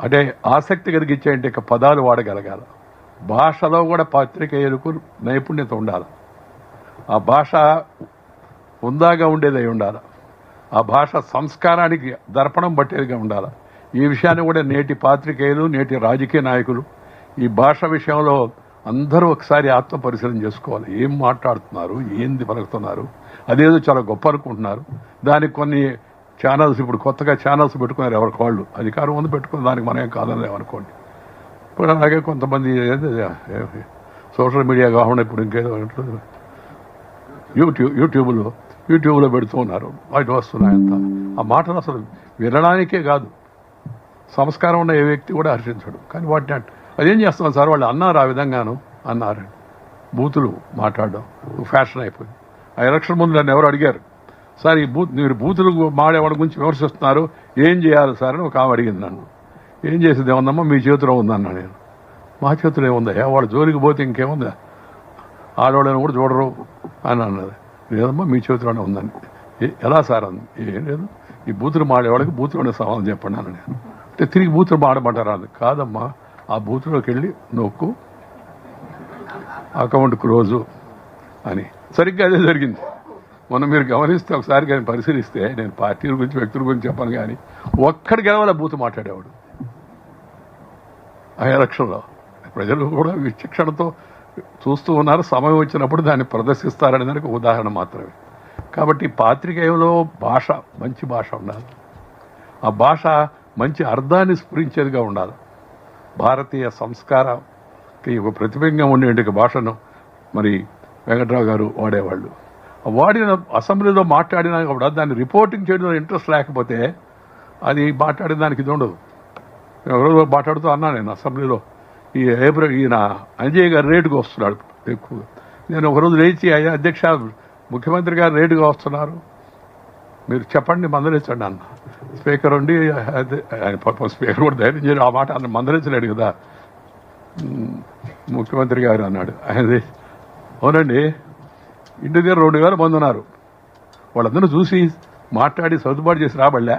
అంటే ఆసక్తి కలిగించేంటి ఇక పదాలు వాడగలగాలి. భాషలో కూడా పాత్రికేయులకు నైపుణ్యత ఉండాలి. ఆ భాష ఉందాగా ఉండేదై ఉండాలి. ఆ భాష సంస్కారానికి దర్పణం పట్టేదిగా ఉండాలి. ఈ విషయాన్ని కూడా నేటి పాత్రికేయులు నేటి రాజకీయ నాయకులు ఈ భాష విషయంలో అందరూ ఒకసారి ఆత్మ పరిశీలన చేసుకోవాలి. ఏం మాట్లాడుతున్నారు? ఏంది పలుకుతున్నారు? అదేదో చాలా గొప్ప అనుకుంటున్నారు. దానికి కొన్ని ఛానల్స్ ఇప్పుడు కొత్తగా ఛానల్స్ పెట్టుకున్నారు ఎవరికి వాళ్ళు. అధికారం ఉంది పెట్టుకుని దానికి మనం ఏం కాదని అనుకోండి. ఇప్పుడు అలాగే కొంతమంది సోషల్ మీడియా కాకుండా ఇప్పుడు ఇంకేదో యూట్యూబ్ యూట్యూబ్లో యూట్యూబ్లో పెడుతూ ఉన్నారు. వాటి వస్తున్నాయంత ఆ మాటలు అసలు వినడానికే కాదు. సంస్కారం ఉన్న ఏ వ్యక్తి కూడా హర్షించడు. కానీ వాటిని అదేం చేస్తున్నాం సార్? వాళ్ళు అన్నారు ఆ విధంగాను అన్నారు. బూతులు మాట్లాడడం ఫ్యాషన్ అయిపోయింది. ఆ ఎలక్షన్ ముందు నన్ను ఎవరు అడిగారు? సార్ ఈ బూత్ మీరు బూతులు మాడేవాడి గురించి విమర్శిస్తున్నారు. ఏం చేయాలి సార్? అని ఒక ఆమె అడిగింది నన్ను. ఏం చేసేది ఏముందమ్మా? మీ చేతిలో ఉందన్నా నేను. మా చేతిలో ఏముందా? వాళ్ళ జోలికి పోతే ఇంకేముందా? ఆడవాళ్ళని కూడా చూడరు. అని అన్నది. లేదమ్మా మీ చేతిలోనే ఉందని ఎలా సార్? అంది ఏం లేదు. ఈ బూతులు మాడేవాళ్ళకి బూతులోనే సమాధానం చెప్పండి అన్న నేను. అంటే తిరిగి బూతులు మాడమంటారా? అది. కాదమ్మా ఆ బూతులోకి వెళ్ళి నొక్కు అకౌంట్ క్లోజు అని. సరిగ్గా అదే జరిగింది. మొన్న మీరు గమనిస్తే ఒకసారి కానీ పరిశీలిస్తే నేను పార్టీల గురించి వ్యక్తుల గురించి చెప్పాను కానీ ఒక్కడి గెలవాల బూతు మాట్లాడేవాడు. ఆ ఎలక్షన్లో ప్రజలు కూడా విచక్షణతో చూస్తూ ఉన్నారు. సమయం వచ్చినప్పుడు దాన్ని ప్రదర్శిస్తారనే దానికి ఉదాహరణ మాత్రమే. కాబట్టి పాత్రికేయంలో భాష మంచి భాష ఉండాలి. ఆ భాష మంచి అర్థాన్ని స్ఫురించేదిగా ఉండాలి. భారతీయ సంస్కారంకి ఒక ప్రతిబింబం ఉండే భాషను మరి వెంకట్రావు గారు వాడేవాళ్ళు. వాడిన అసెంబ్లీలో మాట్లాడినా కూడా దాన్ని రిపోర్టింగ్ చేయడంలో ఇంట్రెస్ట్ లేకపోతే అది మాట్లాడిన దానికి ఇది ఉండదు. ఎవరో మాట్లాడుతూ అన్నా నేను అసెంబ్లీలో. ఈ ఏప్రిల్ ఈయన అంజయ్ గారు రేటుగా వస్తున్నాడు ఎక్కువగా నేను ఒకరోజు లేచి అయ్యా అధ్యక్ష ముఖ్యమంత్రి గారు రేటుగా వస్తున్నారు. మీరు చెప్పండి మందలించండి అన్న. స్పీకర్ ఉండి ఆయన పాపం స్పీకర్ కూడా ధైర్యం చేయడం ఆ మాట అన్న మందలించలేడు కదా. ముఖ్యమంత్రి గారు అన్నాడు. ఆయన అవునండి. ఇంటి దగ్గర రెండు వేల మంది ఉన్నారు. వాళ్ళందరూ చూసి మాట్లాడి సర్దుబాటు చేసి రాబడలే.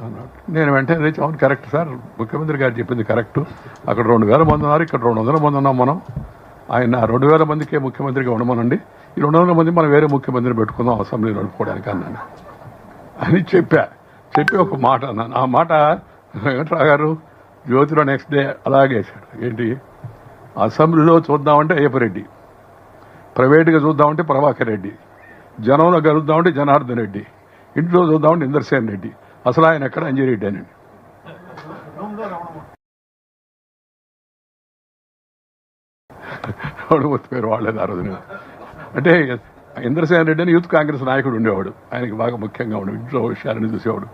అన్నాడు. నేను వెంటనే లేచి అవును కరెక్ట్ సార్. ముఖ్యమంత్రి గారు చెప్పింది కరెక్ట్. అక్కడ రెండు వేల మంది ఉన్నారు ఇక్కడ రెండు వందల మంది ఉన్నాం మనం. ఆయన రెండు వేల మందికే ముఖ్యమంత్రిగా ఉండమనండి. ఈ రెండు వందల మంది మనం వేరే ముఖ్యమంత్రిని పెట్టుకుందాం అసెంబ్లీ నడుపుకోవడానికి అన్నాను. అని చెప్పా. చెప్పి ఒక మాట అన్నాను. ఆ మాట వెంకట్రావు గారు జ్యోతిలో నెక్స్ట్ డే అలాగే ఏంటి? అసెంబ్లీలో చూద్దామంటే అయ్యప్పరెడ్డి. ప్రైవేట్గా చూద్దామంటే ప్రభాకర్ రెడ్డి జనంలో కలుద్దామంటే జనార్దన్ రెడ్డి ఇంట్లో చూద్దామంటే ఇందర్సేన్ రెడ్డి. అసలు ఆయన ఎక్కడ అంజిరెడ్డి అని? పేరు వాళ్ళేది ఆ రోజున అంటే ఇంద్రసేన్ రెడ్డి అని యూత్ కాంగ్రెస్ నాయకుడు ఉండేవాడు. ఆయనకి బాగా ముఖ్యంగా ఉండే ఇంట్లో విషయాలను చూసేవాడు.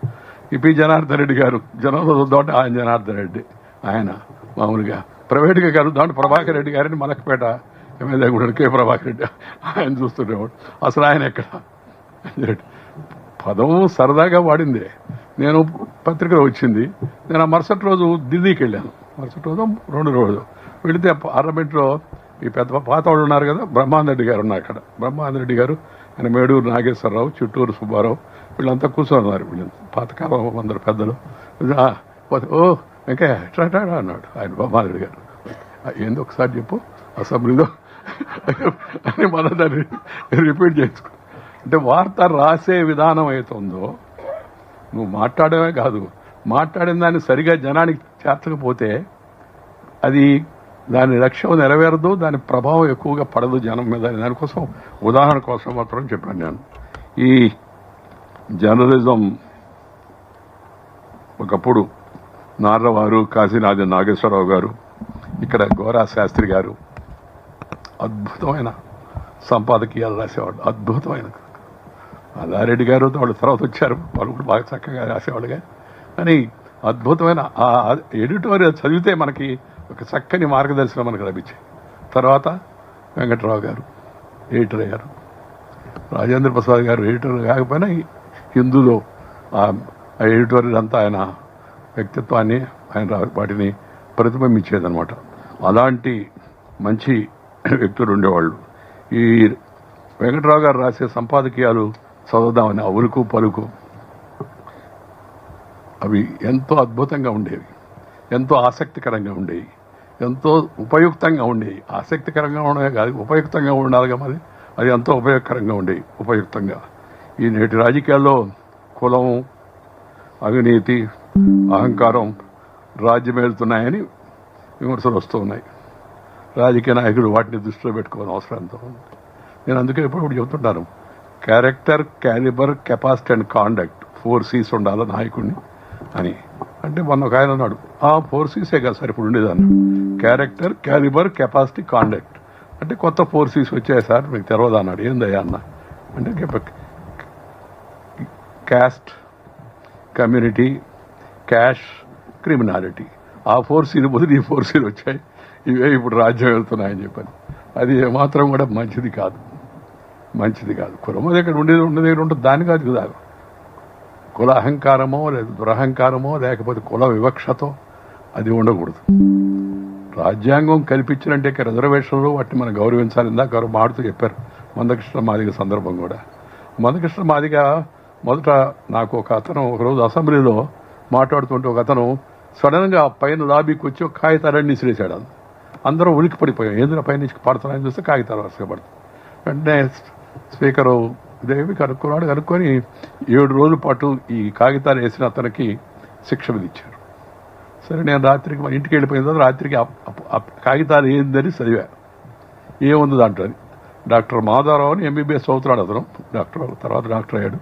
పి జనార్దన్ రెడ్డి గారు జనంలో చూద్దామంటే ఆయన జనార్దన్ రెడ్డి ఆయన మామూలుగా. ప్రైవేట్గా కలుద్దామంటే ప్రభాకర్ రెడ్డి గారిని మలక్పేట ఎమ్మెల్యే కూడా కే ప్రభాకర్ రెడ్డి ఆయన చూస్తుండేవాడు. అసలు ఆయన ఎక్కడ? పదం సరదాగా వాడిందే. నేను పత్రికలో వచ్చింది. నేను ఆ మరుసటి రోజు ఢిల్లీకి వెళ్ళాను. మరుసటి రోజు రెండు రోజు. వెళితే పార్లమెంట్లో ఈ పెద్ద పాత వాళ్ళు ఉన్నారు కదా బ్రహ్మానందరెడ్డి గారు ఉన్నారు అక్కడ. బ్రహ్మానందరెడ్డి గారు ఆయన మేడూరు నాగేశ్వరరావు చిట్టూరు సుబ్బారావు వీళ్ళంతా కూర్చొని ఉన్నారు. వీళ్ళు పాతకాలం అందరు పెద్దలు. ఓ ఇంకా ఎట్లా అన్నాడు ఆయన బ్రహ్మానందరెడ్డి గారు. ఏందో ఒకసారి చెప్పు. అసెంబ్లీలో అని మన దాన్ని రిపీట్ చేసుకో అంటే వార్త రాసే విధానం అవుతుందో నువ్వు మాట్లాడమే కాదు మాట్లాడిన దాన్ని సరిగా జనానికి చేర్చకపోతే అది దాని లక్ష్యం నెరవేరదు దాని ప్రభావం ఎక్కువగా పడదు జనం మీద. దానికోసం ఉదాహరణ కోసం మాత్రం చెప్పాను నేను. ఈ జర్నలిజం ఒకప్పుడు నార్లవారు కాశీనాథ నాగేశ్వరరావు గారు ఇక్కడ గోరా శాస్త్రి గారు అద్భుతమైన సంపాదకీయాలు రాసేవాడు అద్భుతమైన అల్లారెడ్డి గారు వాళ్ళు తర్వాత వచ్చారు. వాళ్ళు కూడా బాగా చక్కగా రాసేవాళ్ళుగా. కానీ అద్భుతమైన ఆ ఎడిటోరియల్ చదివితే మనకి ఒక చక్కని మార్గదర్శనం మనకు లభించాయి తర్వాత వెంకట్రావు గారు ఎడిటర్ అయ్యారు. రాజేంద్ర ప్రసాద్ గారు ఎడిటర్ కాకపోయినా హిందూలో ఆ ఎడిటోరియల్ అంతా ఆయన వ్యక్తిత్వాన్ని ఆయన వాటిని ప్రతిబింబించేదనమాట అలాంటి మంచి వ్యక్తులు ఉండేవాళ్ళు. ఈ వెంకట్రావు గారు రాసే సంపాదకీయాలు చదువుదామని అవులుకు పలుకు. అవి ఎంతో అద్భుతంగా ఉండేవి. ఎంతో ఆసక్తికరంగా ఉండేవి. ఎంతో ఉపయుక్తంగా ఉండేవి. ఆసక్తికరంగా ఉండేవి కాదు ఉపయుక్తంగా ఉండాలిగా మరి. అది ఎంతో ఉపయోగకరంగా ఉండేవి ఉపయుక్తంగా. ఈ నేటి రాజకీయాల్లో కులం అవినీతి అహంకారం రాజ్యమేలుతున్నాయని విమర్శలు వస్తూ ఉన్నాయి. రాజకీయ నాయకుడు వాటిని దృష్టిలో పెట్టుకోవాలని అవసరం ఎంతో ఉంది? నేను అందుకే ఎప్పుడు చెబుతుంటాను character calibre capacity and conduct four Cs ఉండాలి నాయకుడిని అని. అంటే మొన్న ఒక ఆయన అన్నాడు ఆ ఫోర్ సీసే కదా సార్ ఇప్పుడు ఉండేదాన్ని. క్యారెక్టర్ క్యాలిబర్ కెపాసిటీ కాండక్ట్ అంటే కొత్త ఫోర్ సీస్ వచ్చాయి సార్ మీకు తెరవదా అన్నాడు. ఏందయ్యా అన్న? అంటే క్యాస్ట్ కమ్యూనిటీ క్యాష్ క్రిమినాలిటీ ఆ ఫోర్ సీలు బదులు ఈ ఫోర్సీలు వచ్చాయి. ఇవే ఇప్పుడు రాజ్యం వెళ్తున్నాయని చెప్పని. అది ఏమాత్రం కూడా మంచిది కాదు. మంచిది కాదు. కులం దగ్గర ఉండేది ఉండే దగ్గర ఉంటుంది దాని కాదు కదా. కుల అహంకారమో లేదా దురహంకారమో లేకపోతే కుల వివక్షతో అది ఉండకూడదు. రాజ్యాంగం కల్పించినంటే ఇక రిజర్వేషన్లు వాటిని మనం గౌరవించాలి. ఇందాక ఎవరు మాడుతూ చెప్పారు. మందకృష్ణ మాదిగ సందర్భం కూడా. మందకృష్ణ మాదిగ మొదట నాకు ఒక అతను ఒకరోజు అసెంబ్లీలో మాట్లాడుతుంటే ఒక అతను సడన్గా పైన లాబీకి వచ్చి ఒక కాగితాలన్నీ విసిరేశాడు అందరూ ఉలికి పడిపోయాం ఏదైనా పైన నుంచి పడుతున్నాయని చూస్తే కాగితాలు వరుసగా పడుతుంది వెంటనే స్పీకరు దేవి కనుక్కున్నాడు? కనుక్కొని ఏడు రోజుల పాటు ఈ కాగితాలు వేసిన అతనికి శిక్ష విధించారు. సరే నేను రాత్రికి మా ఇంటికి వెళ్ళిపోయిన తర్వాత రాత్రికి కాగితాలు ఏందని చదివా. ఏముంది దాంట్లో అని డాక్టర్ మాధవరావు అని ఎంబీబీఎస్ అవుతున్నాడు అతను. డాక్టర్ తర్వాత డాక్టర్ అయ్యాడు.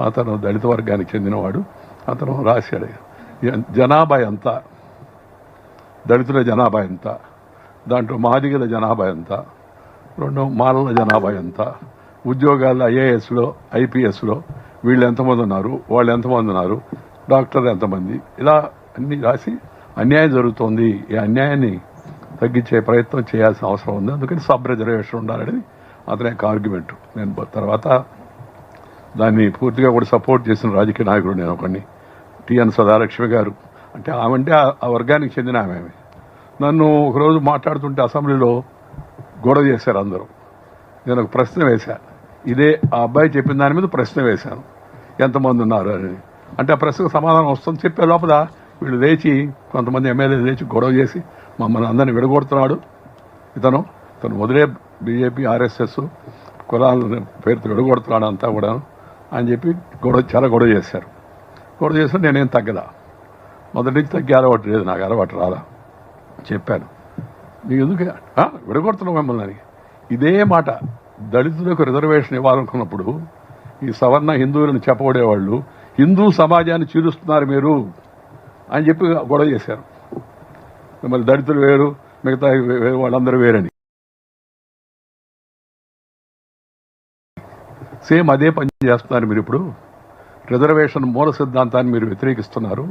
అతను దళిత వర్గానికి చెందినవాడు. అతను రాశాడు. జనాభా ఎంత? దళితుల జనాభా ఎంత? దాంట్లో మాదిగల జనాభా ఎంత? రెండు మాలల జనాభా ఎంత? ఉద్యోగాల్లో ఐఏఎస్లో ఐపీఎస్లో వీళ్ళు ఎంతమంది ఉన్నారు? వాళ్ళు ఎంతమంది ఉన్నారు? డాక్టర్లు ఎంతమంది? ఇలా అన్ని రాసి అన్యాయం జరుగుతోంది. ఈ అన్యాయాన్ని తగ్గించే ప్రయత్నం చేయాల్సిన అవసరం ఉంది. అందుకని సబ్ రిజర్వేషన్ ఉండాలనేది అతని యొక్క ఆర్గ్యుమెంట్ నేను తర్వాత దాన్ని పూర్తిగా కూడా సపోర్ట్ చేసిన రాజకీయ నాయకుడు నేను ఒకడిని. టిఎన్ సదాలక్ష్మి గారు. అంటే ఆమె అంటే ఆ- ఆ వర్గానికి చెందిన ఆమె. నన్ను ఒకరోజు మాట్లాడుతుంటే అసెంబ్లీలో గొడవ చేశారు అందరూ. నేను ఒక ప్రశ్న వేశాను ఇదే ఆ అబ్బాయి చెప్పిన దాని మీద ప్రశ్న వేశాను. ఎంతమంది ఉన్నారు అని. అంటే ఆ ప్రశ్నకు సమాధానం వస్తుంది చెప్పే లోపల వీళ్ళు లేచి కొంతమంది ఎమ్మెల్యేలు లేచి గొడవ చేసి మమ్మల్ని అందరిని విడగొడుతున్నాడు. ఇతను తను మొదలే బీజేపీ ఆర్ఎస్ఎస్ కులాల పేరుతో విడగొడుతున్నాడు అంతా కూడా అని చెప్పి గొడవ చాలా గొడవ చేశారు. గొడవ చేస్తే నేనేం తగ్గదా మొదటి నుంచి తగ్గే అలవాటు లేదు నాకు అలవాటు రాదా చెప్పాను. నీకు ఎందుకు విడగొడుతున్నావు మిమ్మల్ని ఇదే మాట దళితులకు రిజర్వేషన్ ఇవ్వాలనుకున్నప్పుడు ఈ సవర్ణ హిందువులను చెప్పబడేవాళ్ళు హిందూ సమాజాన్ని చీరుస్తున్నారు మీరు అని చెప్పి గొడవ చేశారు. మరి దళితులు వేరు మిగతా వాళ్ళందరూ వేరని. సేమ్ అదే పని చేస్తున్నారు మీరు ఇప్పుడు. రిజర్వేషన్ మూల సిద్ధాంతాన్ని మీరు వ్యతిరేకిస్తున్నారు.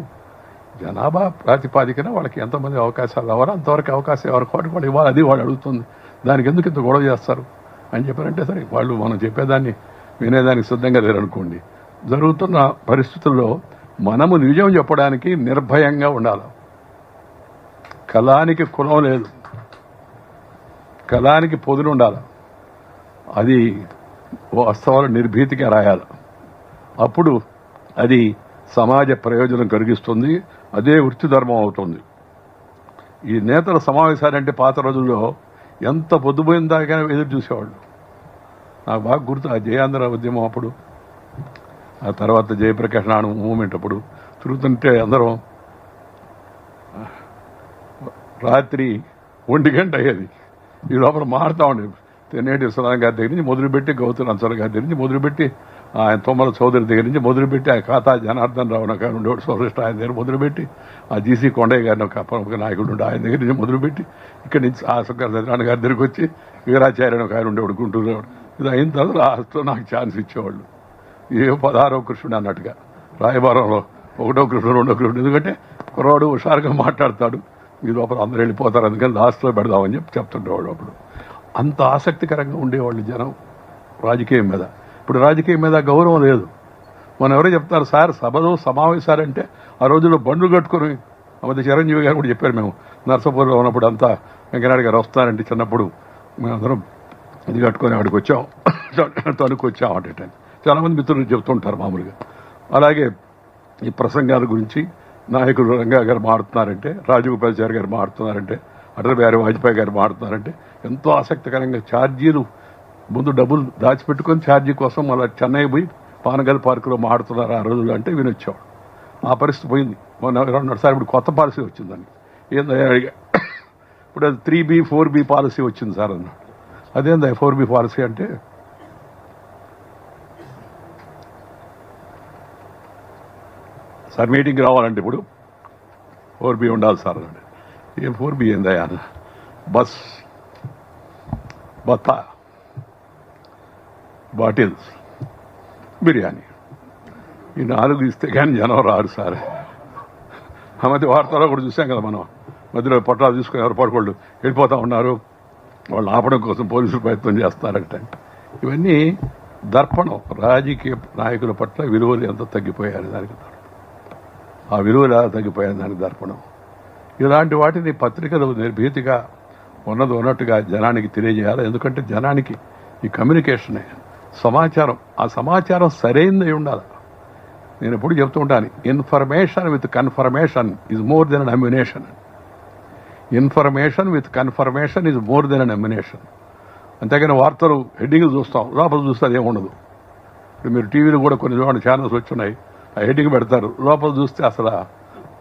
జనాభా ప్రాతిపాదికన వాళ్ళకి ఎంతమంది అవకాశాలు ఎవరు అంతవరకు అవకాశం ఎవరు వాటికి వాళ్ళు ఇవ్వాలి అది వాళ్ళు అడుగుతుంది. దానికి ఎందుకు ఇంత గొడవ చేస్తారు? అని చెప్పారంటే సరే వాళ్ళు మనం చెప్పేదాన్ని వినేదానికి సిద్ధంగా లేరనుకోండి. జరుగుతున్న పరిస్థితుల్లో మనము నిజం చెప్పడానికి నిర్భయంగా ఉండాలి. కళానికి కులం లేదు. కళానికి పొదులు ఉండాలి. అది వాస్తవాలు నిర్భీతిగా రాయాలి. అప్పుడు అది సమాజ ప్రయోజనం కలిగిస్తుంది అదే వృత్తి ధర్మం అవుతుంది. ఈ నేతల సమావేశాలంటే పాత రోజుల్లో ఎంత పొద్దుపోయిన దాకా ఎదురు చూసేవాళ్ళు. నాకు బాగా గుర్తు ఆ జయాంధ్ర ఉద్యమం అప్పుడు ఆ తర్వాత జయప్రకాష్ నాయుడు మూమెంట్ అప్పుడు తిరుగుతుంటే అందరం రాత్రి ఒంటి గంట అయ్యేది. ఈ లోపల మారుతా ఉండేది తెన్నేటి విశ్వనాథ్ గారి దగ్గర నుంచి మొదలుపెట్టి గౌతమ్ అంచల్ గారి దగ్గర నుంచి మొదలుపెట్టి ఆయన తొమ్మల చౌదరి దగ్గర నుంచి మొదలుపెట్టి ఆయన ఖాతా జనార్దన్ రావు నాకు ఆయన ఉండేవాడు సోదరిష్ట ఆయన దగ్గర మొదలుపెట్టి ఆ జీసీ కొండయ్య గారిని ఒక ప్రముఖ నాయకుడు ఉండే ఆయన దగ్గర నుంచి మొదలుపెట్టి ఇక్కడి నుంచి ఆ సుఖర్ సత్యనారాయణ గారి దగ్గరికి వచ్చి వీరాచార్య ఒక ఆయన ఉండేవాడు గుంటూరు ఇది అయిన తర్వాత లాస్ట్లో నాకు ఛాన్స్ ఇచ్చేవాళ్ళు. ఏ పదహారో కృష్ణుడు అన్నట్టుగా. రాయబారంలో ఒకటో కృష్ణుడు రెండో కృష్ణుడు. ఎందుకంటే కుర్రాడు హుషారుగా మాట్లాడతాడు. ఈ లోపల అందరూ వెళ్ళిపోతారు. అందుకని లాస్ట్లో పెడదామని చెప్పి చెప్తుండేవాడు అప్పుడు. అంత ఆసక్తికరంగా ఉండేవాళ్ళు జనం రాజకీయం మీద. ఇప్పుడు రాజకీయం మీద గౌరవం లేదు. మనం ఎవరో చెప్తారు సార్ సభలో సమావేశాలంటే ఆ రోజుల్లో బండ్లు కట్టుకుని అమ్మది చిరంజీవి గారు కూడా చెప్పారు మేము. నర్సపూర్లో ఉన్నప్పుడు అంతా వెంకనాయుడు గారు వస్తారంటే చిన్నప్పుడు మేమందరం ఇది కట్టుకొని ఆడికి వచ్చాం. తణుకు వచ్చాం అంటే చాలామంది మిత్రులు చెప్తుంటారు మామూలుగా. అలాగే ఈ ప్రసంగాల గురించి నాయకులు రంగా గారు మాడుతున్నారంటే రాజగోపాల్చారి గారు మాడుతున్నారంటే అటల్ బిహారీ వాజ్పేయి గారు మాడుతున్నారంటే ఎంతో ఆసక్తికరంగా ఛార్జీలు ముందు డబ్బులు దాచిపెట్టుకొని ఛార్జీ కోసం మళ్ళీ చెన్నై పోయి పానగల్ పార్కులో మాడుతున్నారు ఆ రోజులు అంటే వినొచ్చేవాడు. ఆ పరిస్థితి పోయింది. రెండుసారి ఇప్పుడు కొత్త పాలసీ వచ్చిందని ఏందయ్యా అడిగా. ఇప్పుడు అది three B four B policy వచ్చింది సార్ అన్నాడు. అదేందా ఫోర్ బి పాలసీ అంటే? సార్ మీటింగ్ రావాలంటే ఇప్పుడు ఫోర్ బి ఉండాలి సార్ అన్నాడు. ఏం ఫోర్ బి ఏందయ్యా? అన్న బస్ బత్తా. బాటిల్స్ బిర్యానీ. ఈ నాలుగు ఇస్తే కానీ జనం రారు సార్. ఆ మధ్య వార్తలో కూడా చూసాం కదా మనం. మధ్యలో పొట్టాలు తీసుకుని ఎవరు పడుకోళ్ళు వెళ్ళిపోతూ ఉన్నారు. వాళ్ళు ఆపడం కోసం పోలీసులు ప్రయత్నం చేస్తారంట. ఇవన్నీ దర్పణం. రాజకీయ నాయకుల పట్ల విలువలు ఎంత తగ్గిపోయారు దానికి ఆ విలువలు ఎలా తగ్గిపోయారు దానికి దర్పణం. ఇలాంటి వాటిని పత్రికలు నిర్భీతిగా ఉన్నది ఉన్నట్టుగా జనానికి తెలియజేయాలి. ఎందుకంటే జనానికి ఈ కమ్యూనికేషనే. సమాచారం. ఆ సమాచారం సరైనది ఉండాలి? నేను ఎప్పుడు చెప్తూ ఉంటాను information with confirmation is more than an ammunition. Information with confirmation is more than an ammunition. అంతేగాని వార్తలు హెడ్డింగ్ చూస్తాం లోపల చూస్తే అది ఉండదు ఇప్పుడు మీరు టీవీలో కూడా కొన్ని చూడండి ఛానల్స్ వచ్చున్నాయి ఆ హెడ్డింగ్ పెడతారు లోపల చూస్తే అసలు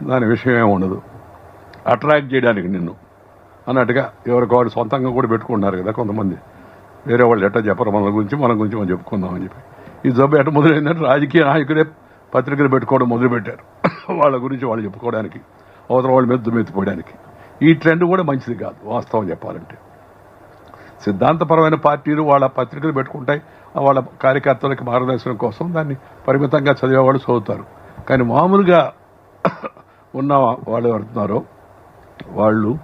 దాని విషయం ఏమి ఉండదు. అట్రాక్ట్ చేయడానికి నిన్ను. అన్నట్టుగా ఎవరికి వాడు సొంతంగా కూడా పెట్టుకుంటున్నారు కదా కొంతమంది. వేరే వాళ్ళు ఎట్లా చెప్పరు మన గురించి మన గురించి మనం చెప్పుకుందాం అని చెప్పి. ఈ జబ్బు ఎట్ట మొదలైందంటే రాజకీయ నాయకులే పత్రికలు పెట్టుకోవడం మొదలుపెట్టారు. వాళ్ళ గురించి వాళ్ళు చెప్పుకోవడానికి అవతల వాళ్ళ మీద దుమ్మెత్తిపోయడానికి ఈ ట్రెండ్ కూడా మంచిది కాదు వాస్తవం చెప్పాలంటే. సిద్ధాంతపరమైన పార్టీలు వాళ్ళ పత్రికలు పెట్టుకుంటాయి వాళ్ళ కార్యకర్తలకి మార్గదర్శనం కోసం దాన్ని పరిమితంగా చదివేవాళ్ళు చదువుతారు. కానీ మామూలుగా ఉన్న వాళ్ళు ఎవరుతున్నారో వాళ్ళు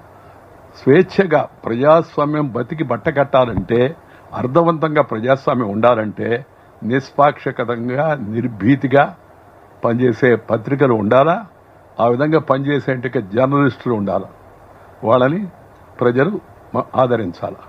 స్వేచ్ఛగా ప్రజాస్వామ్యం బతికి బట్ట కట్టాలంటే అర్థవంతంగా ప్రజాస్వామ్యం ఉండాలంటే నిష్పాక్షికతంగా నిర్భీతిగా పనిచేసే పత్రికలు ఉండాలా? ఆ విధంగా పనిచేసే జర్నలిస్టులు ఉండాలా? వాళ్ళని ప్రజలు ఆదరించాలా?